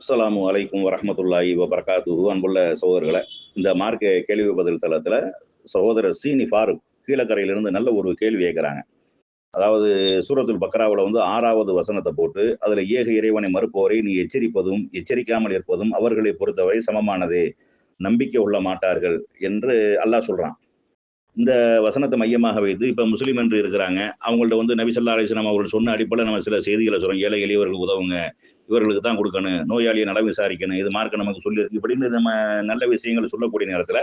அஸ்லாமு அலைக்கும் வரமத்துல்லாஹி வபர்காத்து அன்புள்ள சகோதரர்களை இந்த மார்க்க கேள்வி பதில் தளத்துல சகோதரர் சீனி ஃபாரூக் கீழக்கரையிலிருந்து நல்ல ஒரு கேள்வி கேட்குறாங்க அதாவது சூரத்துல் பக்ராவில் வந்து ஆறாவது வசனத்தை போட்டு அதில் ஏக இறைவனை மறுப்பவரை நீ எச்சரிப்பதும் எச்சரிக்காமல் இருப்பதும் அவர்களை பொறுத்தவரை சமமானதே நம்பிக்கை உள்ள மாட்டார்கள் என்று அல்லாஹ் சொல்கிறான் இந்த வசனத்தை மையமாக வைத்து இப்போ முஸ்லீம் என்று இருக்கிறாங்க அவங்கள்ட்ட வந்து நபிசல்லா அலிஸ்லாம் அவர்கள் சொன்ன அடிப்படையில் நம்ம சில செய்திகளை சொல்கிறோம் ஏழை எளியவர்கள் உதவுங்க இவர்களுக்கு தான் கொடுக்கணும் நோயாளியை நலம் விசாரிக்கணும் இது மார்க்க நமக்கு சொல்லியிருக்கு இப்படின்னு நம்ம நல்ல விஷயங்களை சொல்லக்கூடிய நேரத்துல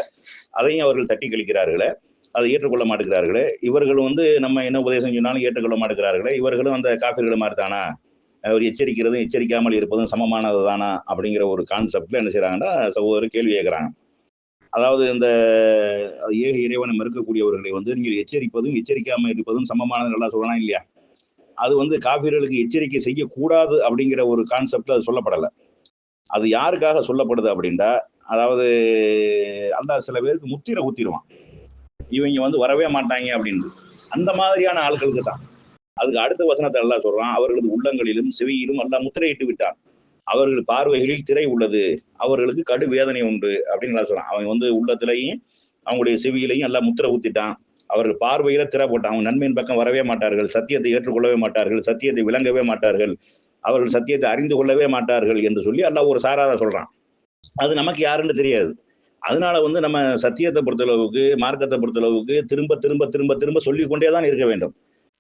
அதையும் அவர்கள் தட்டி கழிக்கிறார்களே அதை ஏற்றுக்கொள்ள மாட்டேங்கிறார்களே. இவர்கள் வந்து நம்ம என்ன உபதேசம் சொன்னாலும் ஏற்றுக்கொள்ள மாட்டேங்கிறார்களே. இவர்களும் அந்த காப்பீர்கள் மாதிரி தானா அவர் எச்சரிக்கிறதும் எச்சரிக்காமல் இருப்பதும் சமமானது தானா அப்படிங்கிற ஒரு கான்செப்ட்ல என்ன செய்யறாங்கன்னா சகோதரர் கேள்வி கேட்கிறாங்க. அதாவது இந்த ஏக இறைவனம் இருக்கக்கூடியவர்களை வந்து நீங்கள் எச்சரிப்பதும் எச்சரிக்காமல் இருப்பதும் சமமானது நல்லா சொல்லலாம் இல்லையா? அது வந்து காப்பீர்களுக்கு எச்சரிக்கை செய்யக்கூடாது அப்படிங்கிற ஒரு கான்செப்ட்ல அது சொல்லப்படலை. அது யாருக்காக சொல்லப்படுது அப்படின்டா அதாவது அந்த சில பேருக்கு முத்திரை ஊத்திடுவான். இவங்க வந்து வரவே மாட்டாங்க அப்படின்னு அந்த மாதிரியான ஆட்களுக்கு தான். அதுக்கு அடுத்த வசனத்தை எல்லாம் சொல்றான். அவர்களது உள்ளங்களிலும் செவியிலும் எல்லாம் முத்திரையிட்டு விட்டான். அவர்கள் பார்வைகளில் திரை உள்ளது. அவர்களுக்கு கடு வேதனை உண்டு அப்படின்னு நான் சொல்றான். அவன் வந்து உள்ளத்திலையும் அவங்களுடைய செவியிலையும் எல்லாம் முத்திரை ஊத்திட்டான். அவர்கள் பார்வையில திரை அவங்க நன்மையின் பக்கம் வரவே மாட்டார்கள் சத்தியத்தை ஏற்றுக்கொள்ளவே மாட்டார்கள் சத்தியத்தை விளங்கவே மாட்டார்கள் அவர்கள் சத்தியத்தை அறிந்து கொள்ளவே மாட்டார்கள் என்று சொல்லி அல்லாஹ் ஒரு சாரார சொல்றான். அது நமக்கு யாருன்னு தெரியாது. அதனால வந்து நம்ம சத்தியத்தை பொறுத்தளவுக்கு மார்க்கத்தை பொறுத்தளவுக்கு திரும்ப திரும்ப திரும்ப திரும்ப சொல்லிக்கொண்டே தான் இருக்க வேண்டும்.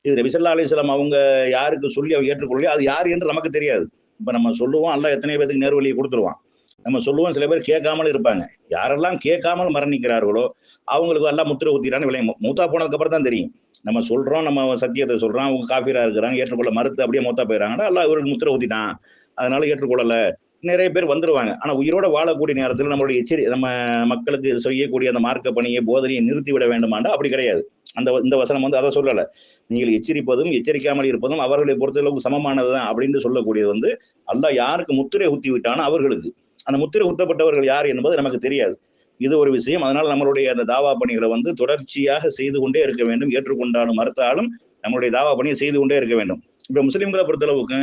இது நபிசல்லா அலிஸ்லாம் அவங்க யாருக்கு சொல்லி அவங்க ஏற்றுக்கொள்ளலையோ அது யார் என்று நமக்கு தெரியாது. இப்போ நம்ம சொல்லுவோம் அல்ல எத்தனை பேருக்கு நேர்வழியை கொடுத்துருவான். நம்ம சொல்லுவோம் சில பேர் கேட்காமல் இருப்பாங்க. யாரெல்லாம் கேட்காமல் மரணிக்கிறார்களோ அவங்களுக்கு எல்லாம் முத்திரை ஊத்திட்டான்னு விளையும் மூத்தா போனதுக்கப்புறம் தான் தெரியும். நம்ம சொல்றோம் நம்ம சத்தியத்தை சொல்றோம் அவங்க காப்பீராக இருக்கிறாங்க ஏற்றுக்கொள்ள மறுத்து அப்படியே மூத்தா போயிடறாங்கன்னா எல்லாம் இவருக்கு முத்திரை ஊத்திட்டான். அதனால ஏற்றுக்கொள்ளலை. நிறைய பேர் வந்துருவாங்க. ஆனால் உயிரோட வாழக்கூடிய நேரத்தில் நம்மளுடைய எச்சரி நம்ம மக்களுக்கு செய்யக்கூடிய அந்த மார்க்க பணியை போதனையை நிறுத்தி விட வேண்டுமாண்டா? அப்படி கிடையாது. அந்த இந்த வசனம் வந்து அதை சொல்லலை. நீங்கள் எச்சரிப்பதும் எச்சரிக்காமல் இருப்பதும் அவர்களை பொறுத்தளவுக்கு சமமானதுதான் அப்படின்னு சொல்லக்கூடியது வந்து அல்ல யாருக்கு முத்திரை ஊத்தி விட்டானோ அவர்களுக்கு. அந்த முத்திரை குத்தப்பட்டவர்கள் யார் என்பது நமக்கு தெரியாது. இது ஒரு விஷயம். அதனால் நம்மளுடைய அந்த தாவா பணிகளை வந்து தொடர்ச்சியாக செய்து கொண்டே இருக்க வேண்டும். ஏற்றுக்கொண்டாலும் மறுத்தாலும் நம்மளுடைய தாவா பணியை செய்து கொண்டே இருக்க வேண்டும். இப்போ முஸ்லீம்களை பொறுத்தளவுக்கு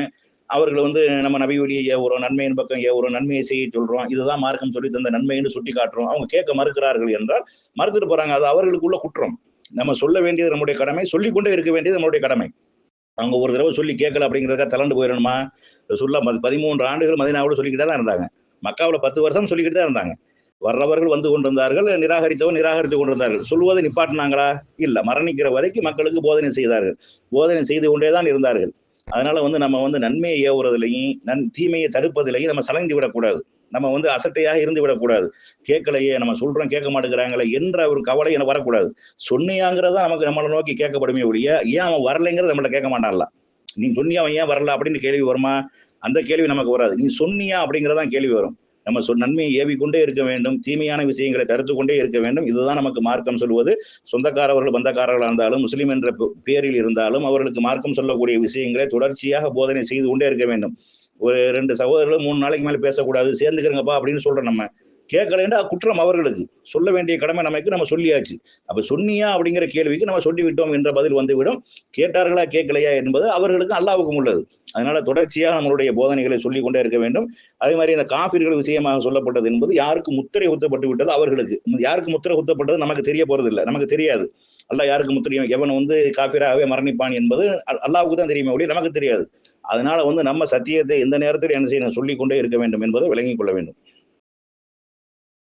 அவர்கள் வந்து நம்ம நபி வழியை ஏவுறோம் நன்மையின் பக்கம் ஏவுறோம் நன்மையை செய்ய சொல்றோம். இதுதான் மார்க்கம் சொல்லி தந்த நன்மைன்னு சுட்டி காட்டுறோம் அவங்க கேட்க மறுக்கிறார்கள் என்றால் மறுத்துட்டு போறாங்க. அது அவர்களுக்குள்ள குற்றம். நம்ம சொல்ல வேண்டியது நம்முடைய கடமை. சொல்லிக்கொண்டே இருக்க வேண்டியது நம்மளுடைய கடமை. அவங்க ஒரு தடவை சொல்லி கேட்கல அப்படிங்கிறதுக்காக தளர்ந்து போயிடணுமா? சொல்ல பதிமூன்று ஆண்டுகள் மதினாவோட சொல்லிக்கிட்டே தான் இருந்தாங்க. மக்காவில் பத்து வருஷம் சொல்லிக்கிட்டு தான் இருந்தாங்க. வர்றவர்கள் வந்து கொண்டிருந்தார்கள் நிராகரித்தவன் நிராகரித்து கொண்டிருந்தார்கள். சொல்வதை நிப்பாட்டினாங்களா? இல்லை. மரணிக்கிற வரைக்கும் மக்களுக்கு போதனை செய்தார்கள். போதனை செய்து கொண்டே தான் இருந்தார்கள். அதனால வந்து நம்ம வந்து நன்மையை ஏவுறதுலையும் நன் தீமையை தடுப்பதிலையும் நம்ம சலைந்து விடக்கூடாது. நம்ம வந்து அசட்டையாக இருந்து விடக்கூடாது. கேட்கலையே நம்ம சொல்றோம் கேட்க மாட்டேங்கிறாங்களே என்ற ஒரு கவலை எனக்கு வரக்கூடாது. சொன்னியாங்கிறதா நமக்கு நம்மளை நோக்கி கேட்கப்படுமே ஒழிய ஏன் அவன் வரலைங்கிறத நம்மள கேட்க மாட்டான்லாம். நீ சொன்னியா அவன் ஏன் வரல அப்படின்னு கேள்வி வருமா? அந்த கேள்வி நமக்கு வராது. நீ சொன்னியா அப்படிங்கிறதான் கேள்வி வரும். நம்ம சொல் நன்மையை ஏவிக்கொண்டே இருக்க வேண்டும். தீமையான விஷயங்களை தடுத்து கொண்டே இருக்க வேண்டும். இதுதான் நமக்கு மார்க்கம் சொல்வது சொந்தக்காரவர்கள் பந்தக்காரர்களாக இருந்தாலும் முஸ்லீம் என்ற பேரில் இருந்தாலும் அவர்களுக்கு மார்க்கம் சொல்லக்கூடிய விஷயங்களை தொடர்ச்சியாக போதனை செய்து கொண்டே இருக்க வேண்டும். ஒரு ரெண்டு சகோதரர்கள் மூணு நாளைக்கு மேலே பேசக்கூடாது. சேர்ந்துக்கிறங்கப்பா அப்படின்னு சொல்றோம் நம்ம. கேட்கலன்னா குற்றம் அவர்களுக்கு. சொல்ல வேண்டிய கடமை நமக்கு நம்ம சொல்லியாச்சு. அப்ப சொன்னியா அப்படிங்கிற கேள்விக்கு நம்ம சொல்லிவிட்டோம் என்ற பதில் வந்துவிடும். கேட்டார்களா கேட்கலையா என்பது அவர்களுக்கு அல்லாவுக்கும் உள்ளது. அதனால தொடர்ச்சியாக நம்மளுடைய போதனைகளை சொல்லிக் கொண்டே இருக்க வேண்டும். அதே மாதிரி இந்த காப்பீர்கள் விஷயமாக சொல்லப்பட்டது என்பது யாருக்கு முத்திரை குத்தப்பட்டு விட்டது அவர்களுக்கு. யாருக்கு முத்திரை குத்தப்பட்டது நமக்கு தெரிய போறது இல்லை நமக்கு தெரியாது. அல்லா யாருக்கு முத்திரையும் எவன் வந்து காப்பீராகவே மரணிப்பான் என்பது அல்லாவுக்கு தான் தெரியுமே ஒழிய நமக்கு தெரியாது. அதனால வந்து நம்ம சத்தியத்தை எந்த நேரத்தில் என்ன செய்யணும் சொல்லி கொண்டே இருக்க வேண்டும் என்பதை விளங்கிக் கொள்ள வேண்டும்.